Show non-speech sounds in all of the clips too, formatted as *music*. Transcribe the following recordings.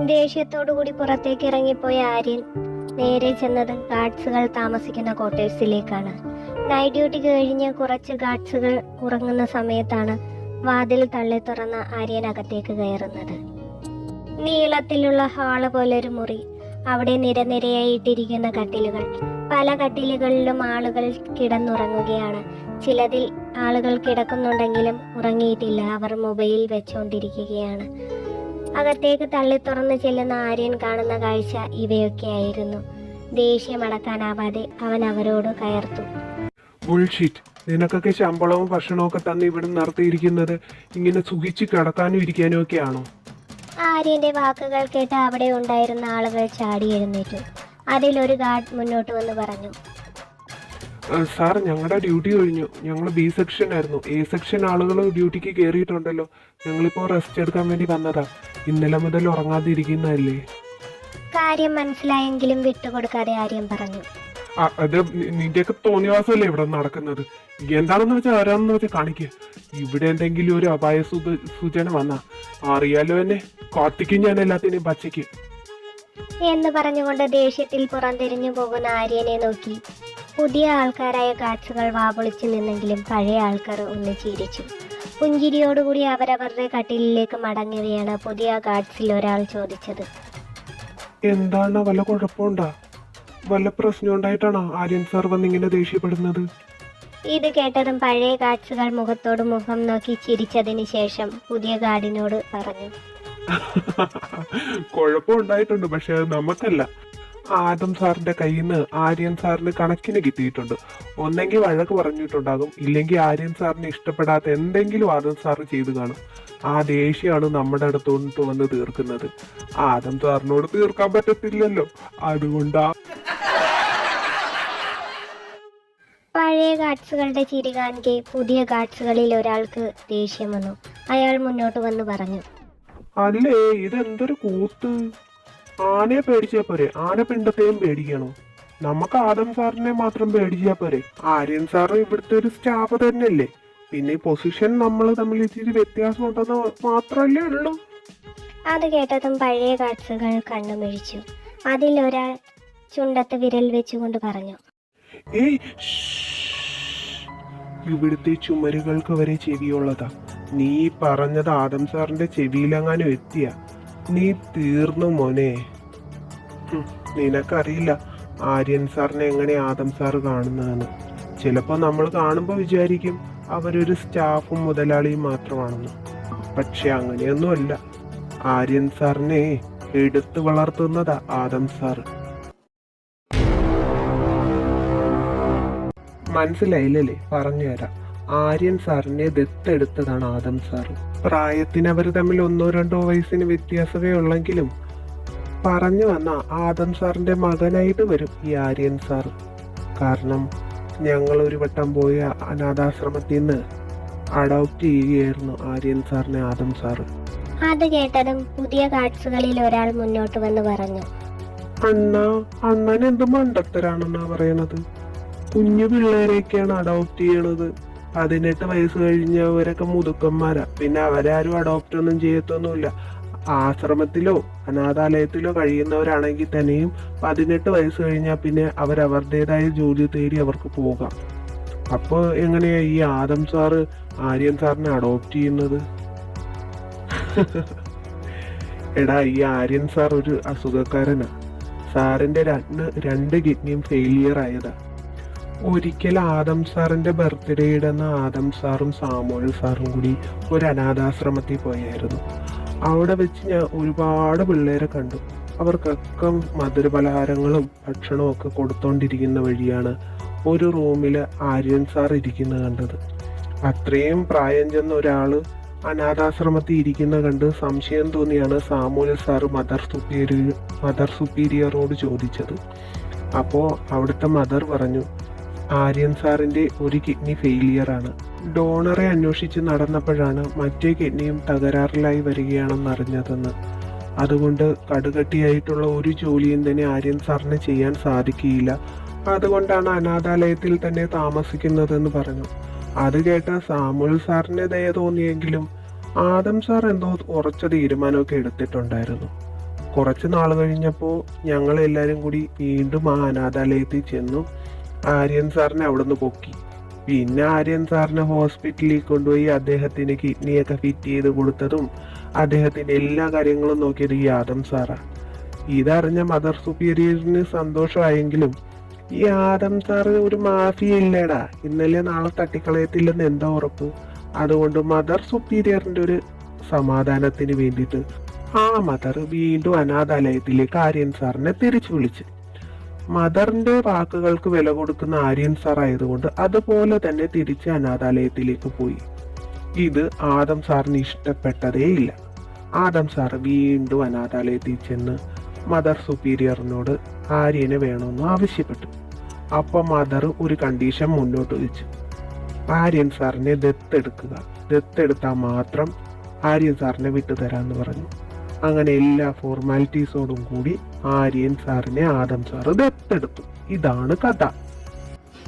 ദേഷ്യത്തോടുകൂടി പുറത്തേക്ക് ഇറങ്ങിപ്പോയ ആര്യൻ നേരെ ചെന്നത് ഗാർഡ്സുകൾ താമസിക്കുന്ന ക്വാർട്ടേഴ്സിലേക്കാണ് നൈറ്റ് ഡ്യൂട്ടി കഴിഞ്ഞ് കുറച്ച് ഗാർഡ്സുകൾ ഉറങ്ങുന്ന സമയത്താണ് വാതിൽ തള്ളി തുറന്ന ആര്യൻ അകത്തേക്ക് കയറുന്നത്. നീളത്തിലുള്ള ഹാൾ ഒരു മുറി. അവിടെ നിരനിരയായിട്ടിരിക്കുന്ന കട്ടിലുകൾ. പല കട്ടിലുകളിലും ആളുകൾ കിടന്നുറങ്ങുകയാണ്. ചിലതിൽ ആളുകൾ കിടക്കുന്നുണ്ടെങ്കിലും ഉറങ്ങിയിട്ടില്ല. അവർ മൊബൈൽ വെച്ചുകൊണ്ടിരിക്കുകയാണ് അകത്തേക്ക് തള്ളി തുറന്ന് ചെല്ലുന്ന ആര്യൻ കാണുന്ന കാഴ്ച ഇവയൊക്കെയായിരുന്നു ദേഷ്യമടക്കാനാവാതെ അവൻ അവരോട് കയർത്തു. ബുൾഷിറ്റ് നിനക്കൊക്കെ ശമ്പളവും ഭക്ഷണവും ഒക്കെ തന്ന് ഇവിടെ നിർത്തിയിരിക്കുന്നത് ഇങ്ങനെ സുഖിച്ച് കിടക്കാനും ഇരിക്കാനും ആണോ? ആര്യന്റെ വാക്കുകൾ കേട്ട് അവിടെ ഉണ്ടായിരുന്ന ആളുകൾ ചാടി എഴുന്നേറ്റു. അതിലൊരു ഗാർഡ് മുന്നോട്ട് വന്ന് പറഞ്ഞു സാർ ഞങ്ങളുടെ ഡ്യൂട്ടി കഴിഞ്ഞു. ഞങ്ങൾ ബി സെക്ഷൻ ആയിരുന്നു. എ സെക്ഷൻ ആളുകൾ ഡ്യൂട്ടിക്ക് കയറിയിട്ടുണ്ടല്ലോ ഞങ്ങളിപ്പോൾ റെസ്റ്റ് എടുക്കാൻ വേണ്ടി വന്നതാ. ഇന്നലെ മുതൽ ഉറങ്ങാതിരിക്കുന്നതല്ലേ? കാര്യം മനസ്സിലായെങ്കിലും വിട്ടുകൊടുക്കാതെ ആര്യം പറഞ്ഞു. അത് നിന്റെയൊക്കെ തോന്നിയവാസമല്ലേ ഇവിടെ നടക്കുന്നത്? എന്താണെന്ന് വെച്ചാൽ ആരാണെന്ന് വെച്ചാൽ കാണിക്കുക ഇവിടെ എന്തെങ്കിലും ഒരു അപായ സൂച- സൂചന വന്നാ. അറിയാലോ എന്നെ. കാർത്തിക്കും ഞാൻ എല്ലാത്തിനെയും പച്ചയ്ക്ക്. എന്ന് പറഞ്ഞുകൊണ്ട് ദേഷ്യത്തിൽ പുറംതിരിഞ്ഞു പോകുന്ന ആര്യനെ നോക്കി. പുതിയ ആൾക്കാരായ കാച്ചുകൾ വാപൊളിച്ചു നിന്നെങ്കിലും പഴയ ആൾക്കാർ ഒന്ന് ചിരിച്ചു. പുഞ്ചിരിയോടുകൂടി അവരവരുടെ കട്ടിലിലേക്ക് മടങ്ങിയവയാണ് പുതിയ ഗാഡ്സിൽ ഒരാൾ ചോദിച്ചത്. എന്താണ് വല്ല കുഴപ്പമുണ്ടോ? വല്ല പ്രശ്നം ഉണ്ടായിട്ടാണോ ആര്യൻ സാർ വന്നിങ്ങനെ ദേഷ്യപ്പെടുന്നത്? ഇത് കേട്ടതും പഴയ ഗാഡ്സുകൾ മുഖത്തോട് മുഖം നോക്കി ചിരിച്ചതിന് ശേഷം പുതിയ ഗാർഡിനോട് പറഞ്ഞു. *laughs* കുഴപ്പമുണ്ടായിട്ടുണ്ട് പക്ഷെ നമുക്കല്ല. ആദം സാറിന്റെ കയ്യിൽ നിന്ന് ആര്യൻ സാറിന് കണക്കിന് കിട്ടിയിട്ടുണ്ട്. ഒന്നെങ്കിൽ വഴക്ക് പറഞ്ഞിട്ടുണ്ടാകും ഇല്ലെങ്കിൽ ആര്യൻ സാറിന് ഇഷ്ടപ്പെടാത്ത എന്തെങ്കിലും ആദം സാർ ചെയ്തു കാണും. ആ ദേഷ്യമാണ് നമ്മുടെ അടുത്തോട്ട് വന്ന് തീർക്കുന്നത്. ആദം സാറിനോട് തീർക്കാൻ പറ്റത്തില്ലല്ലോ. അതുകൊണ്ടാ പഴയ ഗാഡ്സുകളുടെ ചിരി കാണിക്കെ പുതിയ ഗാഡ്സുകളിൽ ഒരാൾക്ക് ദേഷ്യം വന്നു. അയാൾ മുന്നോട്ട് വന്ന് പറഞ്ഞു. അല്ലേ ഇതെന്തൊരു കൂത്ത്? ആനയെ പേടിച്ചാൽ പോരെ. ആന പിണ്ടത്തെയും പേടിക്കണോ. നമുക്ക് ആദം സാറിനെ മാത്രം പേടിച്ചാൽ പോരെ. ആര്യൻ സാറ് ഇവിടുത്തെ ഒരു സ്റ്റാഫ് തന്നെയല്ലേ. പിന്നെ ഈ പൊസിഷൻ നമ്മൾ തമ്മിൽ ഇച്ചിരി വ്യത്യാസം ഉണ്ടെന്ന് മാത്രമല്ലേ ഉള്ളൂ. അത് കേട്ടതും പഴയ ഗാഡ്സുകൾ കണ്ണുമിഴിച്ചു. അതിൽ ഒരാൾ ചുണ്ടത്ത് വിരൽ വെച്ചുകൊണ്ട് പറഞ്ഞു. ഏയ്. ഇവിടുത്തെ ചുമരുകൾക്ക് വരെ ചെവിയുള്ളതാ. നീ പറഞ്ഞത് ആദം സാറിന്റെ ചെവിയിലെങ്ങാനും എത്തിയ. നീ തീർന്നു മോനെ. നിനക്കറിയില്ല ആര്യൻ സാറിനെ എങ്ങനെ ആദം സാർ കാണുന്നതെന്ന്. ചിലപ്പോൾ നമ്മൾ കാണുമ്പോൾ വിചാരിക്കും അവരൊരു സ്റ്റാഫും മുതലാളിയും മാത്രമാണെന്ന്. പക്ഷെ അങ്ങനെയൊന്നുമല്ല. ആര്യൻ സാറിനെ എടുത്തു വളർത്തുന്നതാ ആദം സാറ് മനസ്സിലായില്ലല്ലേ? പറഞ്ഞുതരാം. ആര്യൻ സാറിനെ ദത്തെടുത്തതാണ് ആദം സാറ് പ്രായത്തിന് അവർ തമ്മിൽ ഒന്നോ രണ്ടോ വയസ്സിന് വ്യത്യാസമേ ഉള്ളെങ്കിലും പറഞ്ഞു വന്ന ആദം സാറിന്റെ മകനായിട്ട് വരും ഈ ആര്യൻ സാർ. കാരണം ഞങ്ങൾ ഒരു വട്ടം പോയ അനാഥാശ്രമത്തിൽ നിന്ന് അഡോപ്റ്റ് ചെയ്യുകയായിരുന്നു ആര്യൻ സാറിനെ ആദം സാറ് അത് കേട്ടതും പുതിയ കാഴ്ചകളിൽ ഒരാൾ മുന്നോട്ട് വന്ന് പറഞ്ഞു. അണ്ണ അണ്ണൻ എന്ത് മണ്ടത്തരാണെന്നാ പറയണത് കുഞ്ഞു പിള്ളേരെയൊക്കെയാണ് അഡോപ്റ്റ് ചെയ്യണത്. പതിനെട്ട് വയസ്സ് കഴിഞ്ഞവരൊക്കെ മുതുക്കന്മാരാ. പിന്നെ അവരാരും അഡോപ്റ്റ് ഒന്നും ചെയ്യത്തൊന്നുമില്ല. ആശ്രമത്തിലോ അനാഥാലയത്തിലോ കഴിയുന്നവരാണെങ്കിൽ തന്നെയും പതിനെട്ട് വയസ്സ് കഴിഞ്ഞാൽ പിന്നെ അവരവരുടേതായ ജോലി തേടി അവർക്ക് പോകാം. അപ്പോൾ എങ്ങനെയാ ഈ ആദം സാറ് ആര്യൻ സാറിനെ അഡോപ്റ്റ് ചെയ്യുന്നത്? എടാ ഈ ആര്യൻ സാർ ഒരു അസുഖക്കാരനാ. സാറിന്റെ രണ്ട് രണ്ട് കിഡ്നിയും ഫെയിലിയർ ആയതാ. ഒരിക്കൽ ആദം സാറിന്റെ ബർത്ത്ഡേ ഇടുന്ന ആദം സാറും സാമൂഹ്യ സാറും കൂടി ഒരു അനാഥാശ്രമത്തിൽ പോയായിരുന്നു. അവിടെ വെച്ച് ഞാൻ ഒരുപാട് പിള്ളേരെ കണ്ടു. അവർക്കൊക്കെ മധുരപലഹാരങ്ങളും ഭക്ഷണവും ഒക്കെ കൊടുത്തോണ്ടിരിക്കുന്ന വഴിയാണ് ഒരു റൂമിൽ ആര്യൻ സാർ ഇരിക്കുന്നത് കണ്ടത്. അത്രയും പ്രായം ചെന്ന ഒരാൾ അനാഥാശ്രമത്തിൽ ഇരിക്കുന്ന കണ്ട് സംശയം തോന്നിയാണ് സാമൂഹ്യ സാർ മദർ സുപ്പീരിയർ മദർ സുപ്പീരിയറോട് ചോദിച്ചത്. അപ്പോൾ അവിടുത്തെ മദർ പറഞ്ഞു ആര്യൻ സാറിന്റെ ഒരു കിഡ്നി ഫെയിലിയർ ആണ്. ഡോണറെ അന്വേഷിച്ച് നടന്നപ്പോഴാണ് മറ്റേ കിഡ്നിയും തകരാറിലായി വരികയാണെന്ന് അറിഞ്ഞതെന്ന്. അതുകൊണ്ട് കടുകട്ടിയായിട്ടുള്ള ഒരു ജോലിയും തന്നെ ആര്യൻ സാറിന് ചെയ്യാൻ സാധിക്കുകയില്ല. അതുകൊണ്ടാണ് അനാഥാലയത്തിൽ തന്നെ താമസിക്കുന്നതെന്ന് പറഞ്ഞു. അത് കേട്ട സാമുൽ സാറിന് ദയ തോന്നിയെങ്കിലും ആദം സാർ എന്തോ ഉറച്ച തീരുമാനമൊക്കെ എടുത്തിട്ടുണ്ടായിരുന്നു. കുറച്ച് നാൾ കഴിഞ്ഞപ്പോൾ ഞങ്ങളെല്ലാവരും കൂടി വീണ്ടും ആ അനാഥാലയത്തിൽ ചെന്നു. ആര്യൻ സാറിനെ അവിടുന്ന് പൊക്കി. പിന്നെ ആര്യൻ സാറിനെ ഹോസ്പിറ്റലിൽ കൊണ്ടുപോയി അദ്ദേഹത്തിന് കിഡ്നിയൊക്കെ ഫിറ്റ് ചെയ്ത് കൊടുത്തതും അദ്ദേഹത്തിന്റെ എല്ലാ കാര്യങ്ങളും നോക്കിയത് ഈ ആദം സാറാണ് ഇതറിഞ്ഞ മദർ സുപ്പീരിയറിന് സന്തോഷമായെങ്കിലും ഈ ആദം സാറ് ഒരു മാഫിയ ഇല്ലേടാ. ഇന്നലെ നാളെ തട്ടിക്കളയത്തില്ലെന്ന് എന്താ ഉറപ്പ്? അതുകൊണ്ട് മദർ സുപ്പീരിയറിന്റെ ഒരു സമാധാനത്തിന് വേണ്ടിയിട്ട് ആ മദർ വീണ്ടും അനാഥാലയത്തിലേക്ക് ആര്യൻ സാറിനെ തിരിച്ചു വിളിച്ചു. മദറിന്റെ വാക്കുകൾക്ക് വില കൊടുക്കുന്ന ആര്യൻ സാർ ആയതുകൊണ്ട് അതുപോലെ തന്നെ തിരിച്ച് അനാഥാലയത്തിലേക്ക് പോയി. ഇത് ആദം സാറിന് ഇഷ്ടപ്പെട്ടതേയില്ല ആദം സാർ വീണ്ടും അനാഥാലയത്തിൽ ചെന്ന് മദർ സുപ്പീരിയറിനോട് ആര്യനെ വേണമെന്ന് ആവശ്യപ്പെട്ടു. അപ്പൊ മദർ ഒരു കണ്ടീഷൻ മുന്നോട്ട് വെച്ചു. ആര്യൻ സാറിനെ ദത്തെടുക്കുക. ദത്തെടുത്താൽ മാത്രം ആര്യൻ സാറിനെ വിട്ടുതരാന്ന് പറഞ്ഞു. അങ്ങനെ എല്ലാ ഫോർമാലിറ്റീസോടും കൂടി ആര്യൻ സാറിനെ ആദം സാറ് ദത്തെടുത്തു. ഇതാണ് കഥ.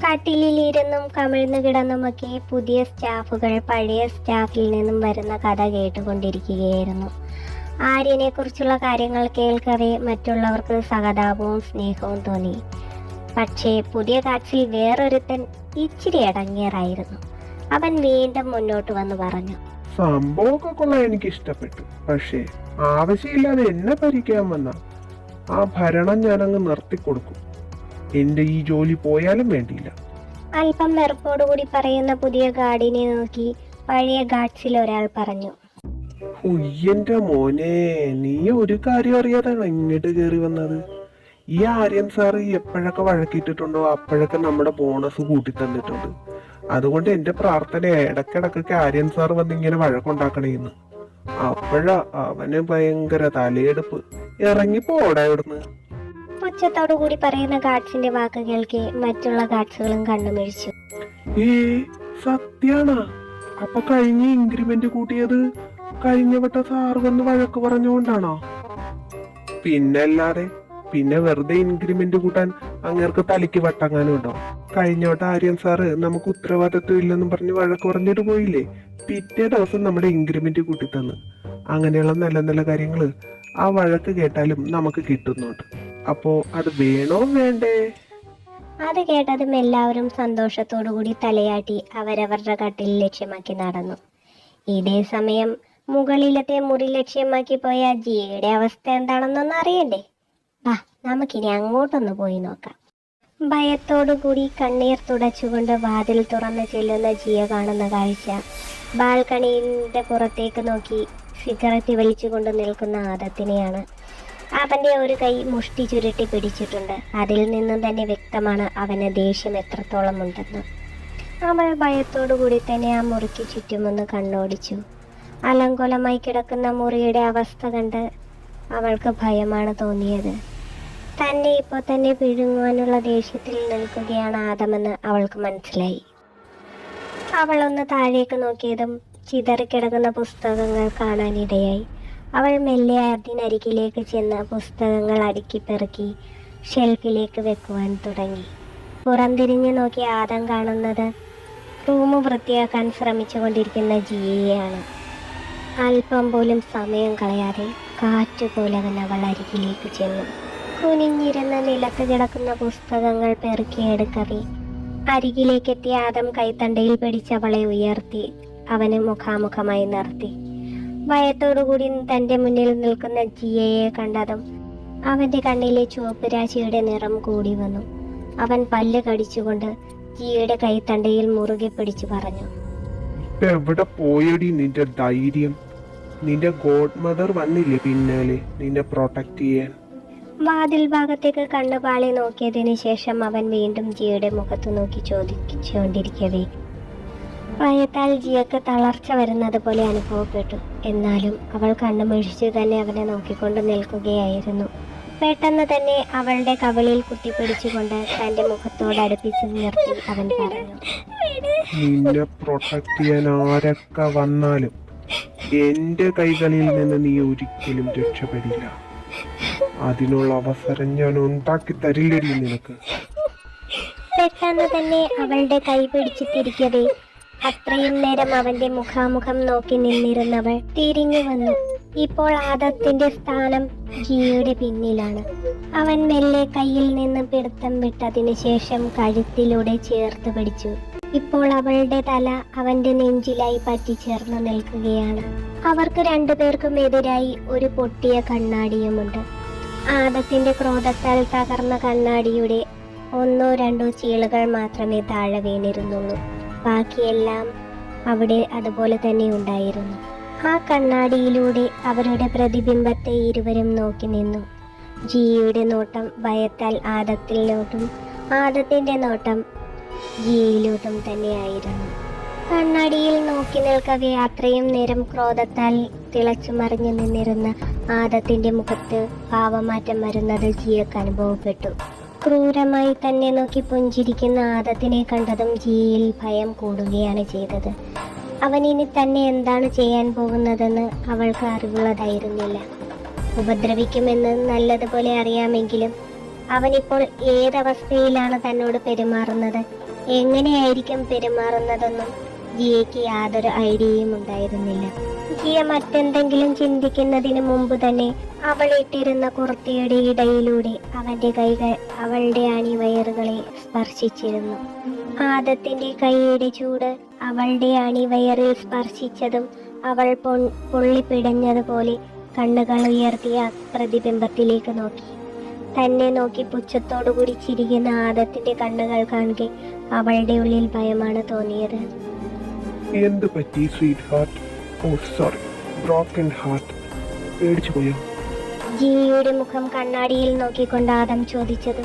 കട്ടിലിരുന്നും കമിഴ്ന്നു കിടന്നുമൊക്കെ പുതിയ സ്റ്റാഫുകൾ പഴയ സ്റ്റാഫിൽ നിന്നും വരുന്ന കഥ കേട്ടുകൊണ്ടിരിക്കുകയായിരുന്നു. ആര്യനെ കുറിച്ചുള്ള കാര്യങ്ങൾ കേൾക്കവേ മറ്റുള്ളവർക്ക് സഹതാപവും സ്നേഹവും തോന്നി. പക്ഷേ പുതിയ കാഴ്ചയിൽ വേറൊരുത്തൻ ഇച്ചിരി അടങ്ങിയറായിരുന്നു അവൻ വീണ്ടും മുന്നോട്ട് വന്ന് പറഞ്ഞു. സംഭവമൊക്കെ കൊള്ളാൻ എനിക്ക് ഇഷ്ടപ്പെട്ടു പക്ഷേ ആവശ്യമില്ലാതെ എന്നെ ഭരിക്കാൻ വന്ന. ആ ഭരണം ഞാനങ്ങ് നിർത്തിക്കൊടുക്കും എന്റെ ഈ ജോലി പോയാലും വേണ്ടിയില്ല. അല്പം വെറുപ്പോടുകൂടി പറയുന്ന പുതിയ ഗാർഡിനെ നോക്കി പഴയ ഗാർഡ്സിൽ ഒരാൾ പറഞ്ഞു. ഉയ്യന്റെ മോനെ നീ ഒരു കാര്യം അറിയാതാണ് ഇങ്ങോട്ട് കയറി വന്നത്? ഈ ആര്യൻ സാറ് എപ്പോഴൊക്കെ വഴക്കിട്ടിട്ടുണ്ടോ അപ്പോഴൊക്കെ നമ്മുടെ ബോണസ് കൂട്ടി തന്നിട്ടുണ്ട് അതുകൊണ്ട് എന്റെ പ്രാർത്ഥന ഇടക്കിടക്കൊക്കെ ആര്യൻ സാർ വന്ന് ഇങ്ങനെ വഴക്കുണ്ടാക്കണേന്ന്. അപ്പോഴാ അവന് ഭയങ്കര തലയെടുപ്പ്. ഇറങ്ങി പോടാ ഇവിടുന്ന്. ഉച്ചത്തോടു കൂടി പറയുന്ന ഗാർഡ്സിന്റെ വാക്ക് കേൾക്കെ മറ്റുള്ള ഗാർഡ്സുകളും കണ്ണുമിഴിച്ചു. ഏ സത്യാണാ. അപ്പൊ കഴിഞ്ഞ ഇൻക്രിമെന്റ് കൂട്ടിയത് കഴിഞ്ഞ വട്ട സാർ വന്ന് വഴക്ക് പറഞ്ഞുകൊണ്ടാണോ പിന്നല്ലാതെ പിന്നെ വെറുതെ ഇൻക്രിമെന്റ് കൂട്ടാൻ അങ്ങേർക്ക് തലയ്ക്ക് വട്ടങ്ങാനും ഉണ്ടോ കഴിഞ്ഞ വട്ടം ആര്യൻ സാറ് നമുക്ക് ഉത്തരവാദിത്വം ഇല്ലെന്നും പറഞ്ഞ് വഴക്ക് പറഞ്ഞിട്ട് പോയില്ലേ? പിറ്റേ ദിവസം നമ്മുടെ ഇൻക്രിമെന്റ് കൂട്ടി തന്ന് അങ്ങനെയുള്ള നല്ല നല്ല കാര്യങ്ങൾ ആ വഴക്ക് കേട്ടാലും നമുക്ക് കിട്ടുന്നുണ്ട്. അപ്പോ അത് വേണോ വേണ്ടേ? അത് കേട്ടതും എല്ലാവരും സന്തോഷത്തോടു കൂടി തലയാട്ടി അവരവരുടെ കട്ടിൽ ലക്ഷ്യമാക്കി നടന്നു. ഇതേ സമയം മുകളിലത്തെ മുറി ലക്ഷ്യമാക്കി പോയ ജിയുടെ അവസ്ഥ എന്താണെന്നൊന്നും അറിയണ്ടേ? വാ നമുക്കിനി അങ്ങോട്ടൊന്ന് പോയി നോക്കാം. ഭയത്തോടു കൂടി കണ്ണീർ തുടച്ചുകൊണ്ട് വാതിൽ തുറന്ന് ചെല്ലുന്ന ജിയ കാണുന്ന കാഴ്ച. ബാൽക്കണിയുടെ പുറത്തേക്ക് നോക്കി സിഗരറ്റ് വലിച്ചുകൊണ്ട് നിൽക്കുന്ന ആദത്തിനെയാണ്. അവന്റെ ഒരു കൈ മുഷ്ടി ചുരുട്ടി പിടിച്ചിട്ടുണ്ട്. അതിൽ നിന്നും തന്നെ വ്യക്തമാണ് അവന് ദേഷ്യം എത്രത്തോളം ഉണ്ടെന്ന്. അവൾ ഭയത്തോടു കൂടി തന്നെ ആ മുറിക്ക് ചുറ്റുമൊന്ന് കണ്ണോടിച്ചു. അലങ്കോലമായി കിടക്കുന്ന മുറിയുടെ അവസ്ഥ കണ്ട് അവൾക്ക് ഭയമാണ് തോന്നിയത്. തന്നെ ഇപ്പോൾ തന്നെ പിഴുങ്ങുവാനുള്ള ദേഷ്യത്തിൽ നിൽക്കുകയാണ് ആദമെന്ന് അവൾക്ക് മനസ്സിലായി. അവൾ ഒന്ന് താഴേക്ക് നോക്കിയതും ചിതറിക്കിടക്കുന്ന പുസ്തകങ്ങൾ കാണാനിടയായി. അവൾ മെല്ലെ അതിനരികിലേക്ക് ചെന്ന് പുസ്തകങ്ങൾ അടുക്കി പെറുക്കി ഷെൽഫിലേക്ക് വെക്കുവാൻ തുടങ്ങി. പുറംതിരിഞ്ഞു നോക്കി ആദം കാണുന്നത് റൂം വൃത്തിയാക്കാൻ ശ്രമിച്ചുകൊണ്ടിരിക്കുന്ന ജീവിയാണ് അല്പം പോലും സമയം കളയാതെ കാറ്റുപോലെ അവൻ അവൾ അരികിലേക്ക് ചെന്നു. കുനിഞ്ഞിരുന്ന് നിലത്ത് കിടക്കുന്ന പുസ്തകങ്ങൾ പെറുക്കിയെടുക്കവേ അരികിലേക്കെത്തിയ ആദം കൈത്തണ്ടയിൽ പിടിച്ചവളെ ഉയർത്തി അവന് മുഖാമുഖമായി നിർത്തി. ഭയത്തോടുകൂടി തന്റെ മുന്നിൽ നിൽക്കുന്ന ജിയയെ കണ്ടതും അവന്റെ കണ്ണിലെ ചുവപ്പ് രാശിയുടെ നിറം കൂടി വന്നു. അവൻ പല്ല് കടിച്ചുകൊണ്ട് ജിയയുടെ കൈത്തണ്ടയിൽ മുറുകെ പിടിച്ചു പറഞ്ഞു എവിടെ പോയടി നിന്റെ ധൈര്യം? നിന്റെ ഗോഡ് മദർ വന്നില്ലേ പിന്നാലെ? നിന്നെ പ്രൊട്ടക്ട് ചെയ്യാൻ? വാതിൽ ഭാഗത്തേക്ക് കണ്ണുപാളി നോക്കിയതിനു ശേഷം അവൻ വീണ്ടും ജിയുടെ മുഖത്തു നോക്കി ചോദിച്ചുകൊണ്ടിരിക്കവേ. ഭയത്താൽ ജിയക്ക് തളർച്ച വരുന്നത് പോലെ അനുഭവപ്പെട്ടു. എന്നാലും അവൾ കണ്ണുമിഴിച്ചു തന്നെ അവനെ നോക്കിക്കൊണ്ട് നിൽക്കുകയായിരുന്നു. പെട്ടെന്ന് തന്നെ അവളുടെ കവിളിൽ കുത്തിപ്പിടിച്ചുകൊണ്ട് തന്റെ മുഖത്തോട് അടുപ്പിച്ച് നിർത്തി അവൻ പറഞ്ഞു. ചെയ്യാൻ എന്റെ കൈകളിൽ നിന്ന് നീ ഒരിക്കലും രക്ഷപ്പെടില്ല. അതിനുള്ള അവസരം ഞാൻ ഉണ്ടാക്കി തരില്ലടി നിനക്ക്. പെട്ടെന്ന് തന്നെ അവളുടെ കൈ പിടിച്ചു തിരിക്കവേ അത്രയും നേരം അവന്റെ മുഖാമുഖം നോക്കി നിന്നിരുന്നവൾ തിരിഞ്ഞു വന്നു. ഇപ്പോൾ ആദത്തിന്റെ സ്ഥാനം ജിയുടെ പിന്നിലാണ്. അവൻ മെല്ലെ കയ്യിൽ നിന്ന് പിടുത്തം വിട്ടതിനു ശേഷം കഴുത്തിലൂടെ ചേർത്ത് പിടിച്ചു. ഇപ്പോൾ അവളുടെ തല അവന്റെ നെഞ്ചിലായി പറ്റിച്ചേർന്ന് നിൽക്കുകയാണ്. അവർക്ക് രണ്ടുപേർക്കും എതിരായി ഒരു പൊട്ടിയ കണ്ണാടിയുമുണ്ട്. ആദത്തിന്റെ ക്രോധത്താൽ തകർന്ന കണ്ണാടിയുടെ ഒന്നോ രണ്ടോ ചീളുകൾ മാത്രമേ താഴെ വീണിരുന്നുള്ളൂ. ബാക്കിയെല്ലാം അവിടെ അതുപോലെ തന്നെ ഉണ്ടായിരുന്നു. ആ കണ്ണാടിയിലൂടെ അവരുടെ പ്രതിബിംബത്തെ ഇരുവരും നോക്കി നിന്നു. ജിയുടെ നോട്ടം ഭയത്താൽ ആദത്തിലോട്ടും ആദത്തിന്റെ നോട്ടം ജിയിലോട്ടും തന്നെയായിരുന്നു. കണ്ണാടിയിൽ നോക്കി നിൽക്കവെ അത്രയും നേരം ക്രോധത്താൽ തിളച്ചു മറിഞ്ഞു നിന്നിരുന്ന ആദത്തിന്റെ മുഖത്ത് ഭാവമാറ്റം വരുന്നത് ജിയക്ക് അനുഭവപ്പെട്ടു. ക്രൂരമായി തന്നെ നോക്കി പുഞ്ചിരിക്കുന്ന ആദത്തിനെ കണ്ടതും ജിയയിൽ ഭയം കൂടുകയാണ് ചെയ്തത്. അവൻ ഇനി തന്നെ എന്താണ് ചെയ്യാൻ പോകുന്നതെന്ന് അവൾക്ക് അറിവുള്ളതായിരുന്നില്ല. ഉപദ്രവിക്കുമെന്ന് നല്ലതുപോലെ അറിയാമെങ്കിലും അവനിപ്പോൾ ഏതവസ്ഥയിലാണ് തന്നോട് പെരുമാറുന്നത്? എങ്ങനെയായിരിക്കും പെരുമാറുന്നതെന്നും ജിയയ്ക്ക് യാതൊരു ഐഡിയയും ഉണ്ടായിരുന്നില്ല. ജിയ മറ്റെന്തെങ്കിലും ചിന്തിക്കുന്നതിന് മുമ്പ് തന്നെ അവൾ ഇട്ടിരുന്ന കുർത്തിയുടെ ഇടയിലൂടെ അവന്റെ കൈകൾ അവളുടെ അണിവയറുകളെ സ്പർശിച്ചിരുന്നു. ആദത്തിന്റെ കൈയുടെ ചൂട് അവളുടെ അണിവയറിൽ സ്പർശിച്ചതും അവൾ പൊൺ പൊള്ളിപ്പിടഞ്ഞതുപോലെ കണ്ണുകൾ ഉയർത്തിയ പ്രതിബിംബത്തിലേക്ക് നോക്കി. തന്നെ നോക്കി പുച്ഛത്തോടുകൂടി ചിരിക്കുന്ന ആദത്തിന്റെ കണ്ണുകൾ കാണുക അവളുടെ ഉള്ളിൽ ഭയമാണ് തോന്നിയത്. എന്ത് പറ്റി sweet heart oh sorry broken heart പേടിച്ചു പോയോ? ജിയുടെ മുഖം കണ്ണാടിയിൽ നോക്കിക്കൊണ്ട് ആദം ചോദിച്ചത്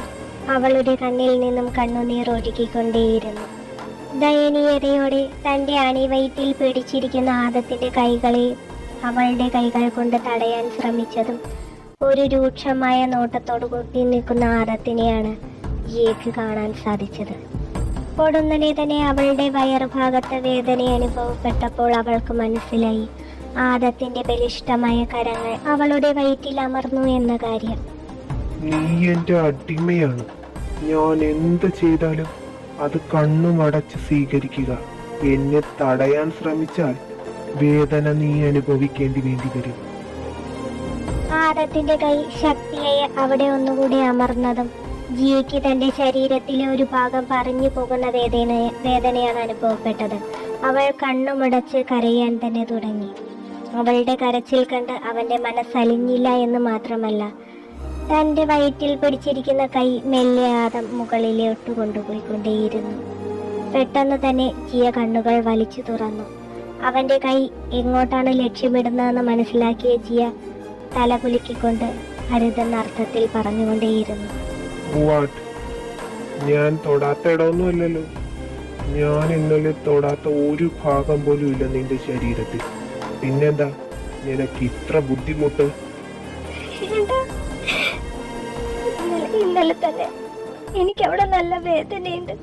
അവളുടെ കണ്ണിൽ നിന്നും കണ്ണുനീർ ഒഴുകിക്കൊണ്ടേയിരുന്നു. ദയനീയതയോടെ തന്റെ അണിവയറ്റിൽ പിടിച്ചിരിക്കുന്ന ആദത്തിന്റെ കൈകളെ അവളുടെ കൈകൾ കൊണ്ട് തടയാൻ ശ്രമിച്ചതും ഒരു രൂക്ഷമായ നോട്ടത്തോട് കൂട്ടി നിൽക്കുന്ന ആദത്തിനെയാണ് ജിയക്ക് കാണാൻ സാധിച്ചത്. പൊടുന്നനെ തന്നെ അവളുടെ വയറുഭാഗത്ത് വേദന അനുഭവപ്പെട്ടപ്പോൾ അവൾക്ക് മനസ്സിലായി. ആദത്തിന്റെ ബലിഷ്ടമായ കരങ്ങൾ അവളുടെ വയറ്റിൽ അമർന്നു എന്ന കാര്യം. നീ എന്റെ അടിമയാണ്. ഞാൻ എന്ത് ചെയ്താലും അത് കണ്ണുമടച്ച് സ്വീകരിക്കുക. എന്നെ തടയാൻ ശ്രമിച്ചാൽ വേദന നീ അനുഭവിക്കേണ്ടി വേണ്ടി വരും. ആദത്തിന്റെ കൈ ശക്തിയെ അവിടെ ഒന്നുകൂടി അമർന്നതും ജിയയ്ക്ക് തന്റെ ശരീരത്തിലെ ഒരു ഭാഗം പറഞ്ഞു പോകുന്ന വേദന വേദനയാണ് അനുഭവപ്പെട്ടത്. അവൾ കണ്ണുമടച്ച് കരയാൻ തന്നെ തുടങ്ങി. അവളുടെ കരച്ചിൽ കണ്ട് അവന്റെ മനസ്സലിഞ്ഞില്ല എന്ന് മാത്രമല്ല തന്റെ വയറ്റിൽ പിടിച്ചിരിക്കുന്ന കൈ മെല്ലെ ആദം മുകളിലോട്ട് കൊണ്ടുപോയിക്കൊണ്ടേയിരുന്നു പെട്ടെന്ന് തന്നെ ജിയ കണ്ണുകൾ വലിച്ചു തുറന്നു. അവന്റെ കൈ എങ്ങോട്ടാണ് ലക്ഷ്യമിടുന്നതെന്ന് മനസ്സിലാക്കിയ ജിയ തല കുലുക്കിക്കൊണ്ട് അരുതെന്ന അർത്ഥത്തിൽ പറഞ്ഞുകൊണ്ടേയിരുന്നു. വാട്ട് ഞാൻ തൊടാത്ത ഇടമൊന്നുമല്ലല്ലോ. ഞാൻ ഇന്നലെ തൊടാത്ത ഒരു ഭാഗം പോലും ഇല്ല നിന്റെ ശരീരത്തിൽ. പിന്നെന്താ? നിനക്ക് ഇത്ര ബുദ്ധിമുട്ട്? ഇന്നലെ തന്നെ എനിക്ക് അവിടെ നല്ല വേദനയുണ്ട്.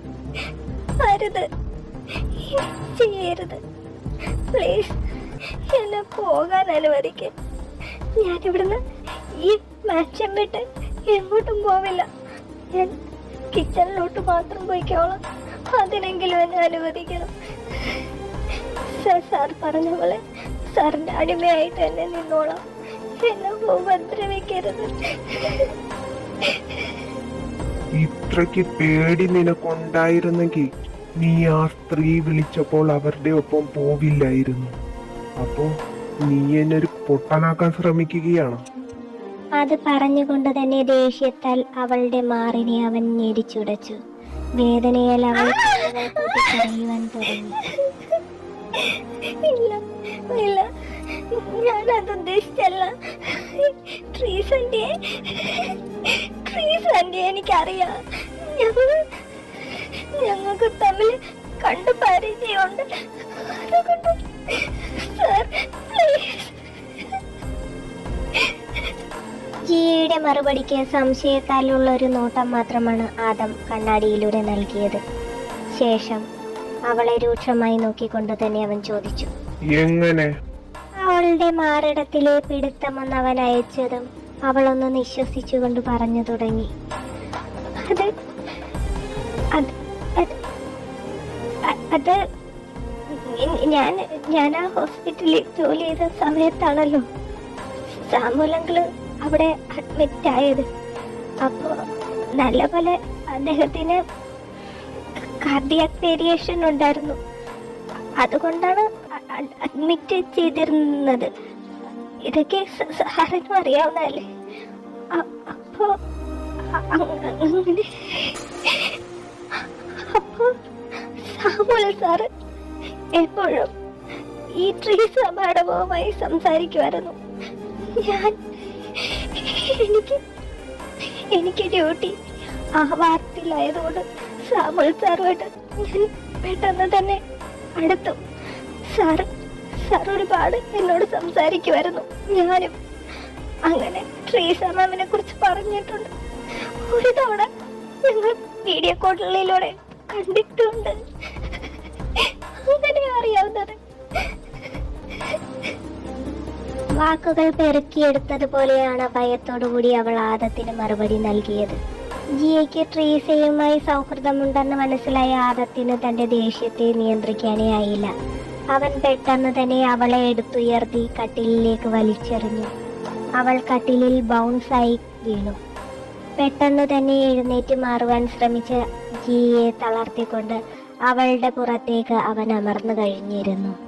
അരുത്. ചെയ്യരുത്. പ്ലീസ് എന്നെ പോകാൻ അനുവദിക്ക്. ഞാൻ ഇവിടുന്ന് ഈ മാറ്റം വിട്ട് എങ്ങോട്ടും പോവില്ല. ഞാൻ കിച്ചണിലോട്ട് മാത്രം പോയിക്കോളാം. അതിനെങ്കിലും എന്നെ അനുവദിക്കണം. സാർ സാർ പറഞ്ഞ പോലെ സാറിന്റെ അടിമയായിട്ട് എന്നെ നിന്നോളാം. എന്നെ ഉപദ്രവിക്കരുത് ഇത്രയ്ക്ക് പേടി നിനക്കുണ്ടായിരുന്നെങ്കിൽ നീ ആ സ്ത്രീ വിളിച്ചപ്പോൾ അവരുടെ ഒപ്പം പോവില്ലായിരുന്നു. അപ്പോ നീ എന്നെ ഒരു പൊട്ടനാക്കാൻ ശ്രമിക്കുകയാണോ. അത് പറഞ്ഞുകൊണ്ട് തന്നെ ദേഷ്യത്താൽ അവളുടെ മാറിനെ അവൻ ഞെരിച്ചുടച്ചു. വേദനയാൽ അവൾ പൊട്ടിക്കരയുവാൻ തുടങ്ങി. ഇല്ല ഇല്ല. ഞാനത് ഉദ്ദേശിച്ചല്ല. ട്രീസ് ആന്റി ട്രീസ് ആന്റി എനിക്കറിയാം. ഞങ്ങൾ ഞങ്ങൾക്ക് തമ്മിൽ കണ്ടു പരിചയമുണ്ട്. സാർ പ്ലീസ് ജിയയുടെ മറുപടിക്ക് സംശയത്താലുള്ള ഒരു നോട്ടം മാത്രമാണ് ആദം കണ്ണാടിയിലൂടെ നൽകിയത്. ശേഷം അവളെ രൂക്ഷമായി നോക്കിക്കൊണ്ട് തന്നെ അവൻ ചോദിച്ചു. എങ്ങനെ? അവളുടെ മാറിടത്തിലെ പിടുത്തമെന്ന് അവൻ അയച്ചതും അവളൊന്ന് നിശ്വസിച്ചുകൊണ്ട് പറഞ്ഞു തുടങ്ങി. അത് അത് ഞാൻ ഞാൻ ആ ഹോസ്പിറ്റലിൽ ജോലി ചെയ്ത സമയത്താണല്ലോ. സാമൂലങ്ങൾ അവിടെ അഡ്മിറ്റ് ആയത് അപ്പോൾ നല്ല പോലെ അദ്ദേഹത്തിന് കാർഡിയാക് വേരിയേഷൻ ഉണ്ടായിരുന്നു. അതുകൊണ്ടാണ് അഡ്മിറ്റ് ചെയ്തിരുന്നത്. ഇതൊക്കെ സാറിനും അറിയാവുന്നതല്ലേ? അപ്പോ അപ്പോ സാമുൽ സാറ് എപ്പോഴും ഈ ട്രീസ് സമാടവുമായി സംസാരിക്കുമായിരുന്നു. ഞാൻ എനിക്ക് എനിക്ക് ഡ്യൂട്ടി ആ വാർത്തയിലായതുകൊണ്ട് സാമുൽ സാറുമായിട്ട് ഞാൻ പെട്ടെന്ന് തന്നെ അടുത്തു. സാർ സാർ ഒരുപാട് എന്നോട് സംസാരിക്കുമായിരുന്നു. ഞാനും അങ്ങനെ ട്രീസ മാമിനെ കുറിച്ച് പറഞ്ഞിട്ടുണ്ട്. ഒരു തവണ ഞങ്ങൾ വീഡിയോ കോളിലൂടെ കണ്ടിട്ടുണ്ട്. അങ്ങനെ അറിയാവുന്നത്. വാക്കുകൾ പെറുക്കിയെടുത്തതുപോലെയാണ് ഭയത്തോടുകൂടി അവൾ ആദത്തിന് മറുപടി നൽകിയത്. ജിയയ്ക്ക് ട്രീസയുമായി സൗഹൃദമുണ്ടെന്ന് മനസ്സിലായ ആദത്തിന് തന്റെ ദേഷ്യത്തെ നിയന്ത്രിക്കാനേ ആയില്ല. അവൻ പെട്ടെന്ന് തന്നെ അവളെ എടുത്തുയർത്തി കട്ടിലിലേക്ക് വലിച്ചെറിഞ്ഞു. അവൾ കട്ടിലിൽ ബൗൺസായി വീണു. പെട്ടെന്ന് തന്നെ എഴുന്നേറ്റ് മാറുവാൻ ശ്രമിച്ച ജിയെ തളർത്തിക്കൊണ്ട് അവളുടെ പുറത്തേക്ക് അവൻ അമർന്നു കഴിഞ്ഞിരുന്നു.